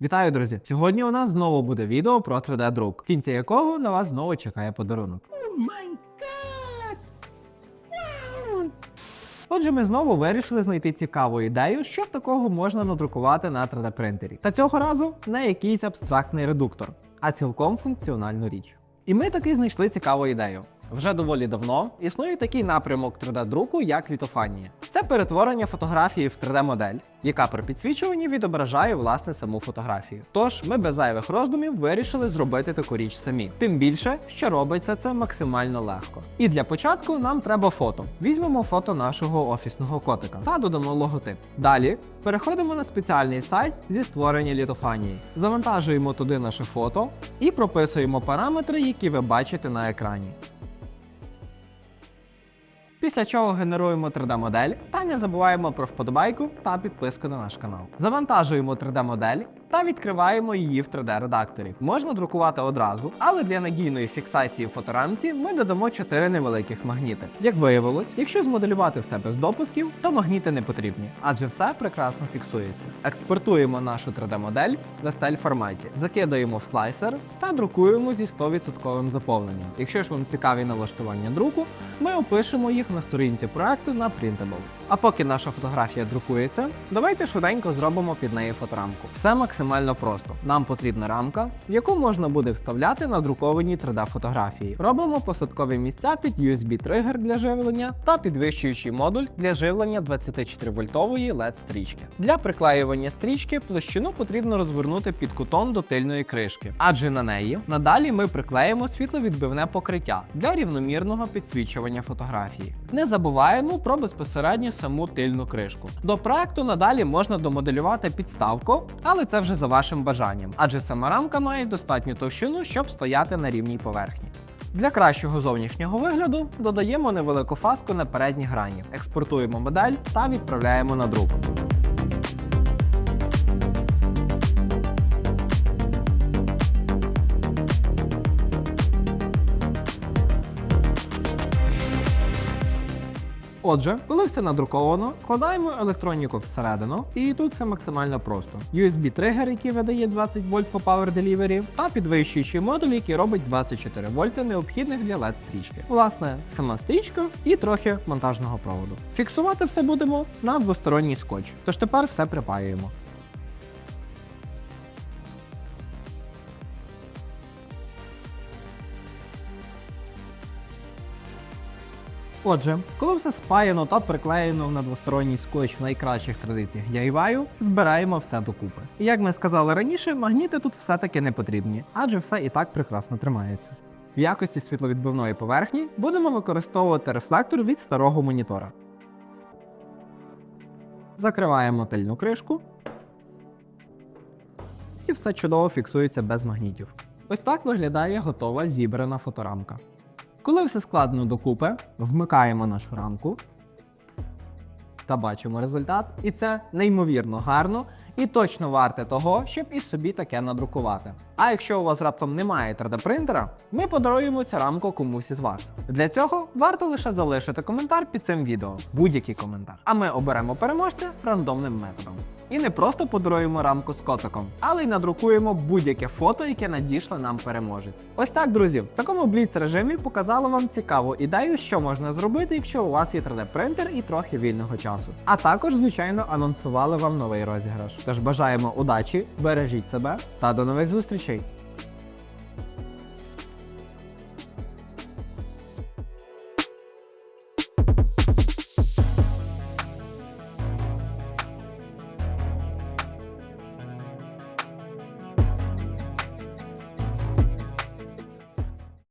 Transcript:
Вітаю, друзі! Сьогодні у нас знову буде відео про 3D-друк, в кінці якого на вас знову чекає подарунок. Отже, ми знову вирішили знайти цікаву ідею, що такого можна надрукувати на 3D принтері. Та цього разу не якийсь абстрактний редуктор, а цілком функціональну річ. І ми таки знайшли цікаву ідею. Вже доволі давно існує такий напрямок 3D-друку, як літофанія. Це перетворення фотографії в 3D-модель, яка при підсвічуванні відображає власне саму фотографію. Тож ми без зайвих роздумів вирішили зробити таку річ самі. Тим більше, що робиться це максимально легко. І для початку нам треба фото. Візьмемо фото нашого офісного котика та додамо логотип. Далі переходимо на спеціальний сайт зі створення літофанії. Завантажуємо туди наше фото і прописуємо параметри, які ви бачите на екрані. Після чого генеруємо 3D-модель та не забуваємо про вподобайку та підписку на наш канал. Завантажуємо 3D-модель та відкриваємо її в 3D-редакторі. Можна друкувати одразу, але для надійної фіксації в фоторамці ми додамо 4 невеликих магніти. Як виявилось, якщо змоделювати все без допусків, то магніти не потрібні, адже все прекрасно фіксується. Експортуємо нашу 3D-модель в стель форматі, закидаємо в слайсер та друкуємо зі 100% заповненням. Якщо ж вам цікаві налаштування друку, ми опишемо їх на сторінці проекту на Printables. А поки наша фотографія друкується, давайте швиденько зробимо під неї фоторамку. Все максимально просто. Нам потрібна рамка, в яку можна буде вставляти надруковані 3D-фотографії. Робимо посадкові місця під USB-тригер для живлення та підвищуючий модуль для живлення 24-вольтової LED-стрічки. Для приклеювання стрічки площину потрібно розвернути під кутом до тильної кришки, адже на неї надалі ми приклеїмо світловідбивне покриття для рівномірного підсвічування фотографії. Не забуваємо про безпосередньо саму тильну кришку. До проекту надалі можна домоделювати підставку, але це вже за вашим бажанням, адже сама рамка має достатню товщину, щоб стояти на рівній поверхні. Для кращого зовнішнього вигляду додаємо невелику фаску на передній грані, експортуємо модель та відправляємо на друк. Отже, коли все надруковано, складаємо електроніку всередину, і тут все максимально просто. USB-тригер, який видає 20 вольт по Power Delivery, та підвищуючий модуль, який робить 24 вольти, необхідних для LED-стрічки. Власне, сама стрічка і трохи монтажного проводу. Фіксувати все будемо на двосторонній скотч. Тож тепер все припаюємо. Отже, коли все спаяно та приклеєно на двосторонній скотч в найкращих традиціях DIY, збираємо все докупи. І як ми сказали раніше, магніти тут все-таки не потрібні, адже все і так прекрасно тримається. В якості світловідбивної поверхні будемо використовувати рефлектор від старого монітора. Закриваємо тильну кришку. І все чудово фіксується без магнітів. Ось так виглядає готова зібрана фоторамка. Коли все складено докупи, вмикаємо нашу рамку та бачимо результат. І це неймовірно гарно і точно варте того, щоб і собі таке надрукувати. А якщо у вас раптом немає 3D-принтера, ми подаруємо цю рамку комусь із вас. Для цього варто лише залишити коментар під цим відео, будь-який коментар. А ми оберемо переможця рандомним методом. І не просто подаруємо рамку з котиком, але й надрукуємо будь-яке фото, яке надійшло нам переможець. Ось так, друзі, в такому бліц режимі показала вам цікаву ідею, що можна зробити, якщо у вас є 3D-принтер і трохи вільного часу. А також, звичайно, анонсували вам новий розіграш. Тож бажаємо удачі, бережіть себе та до нових зустрічей!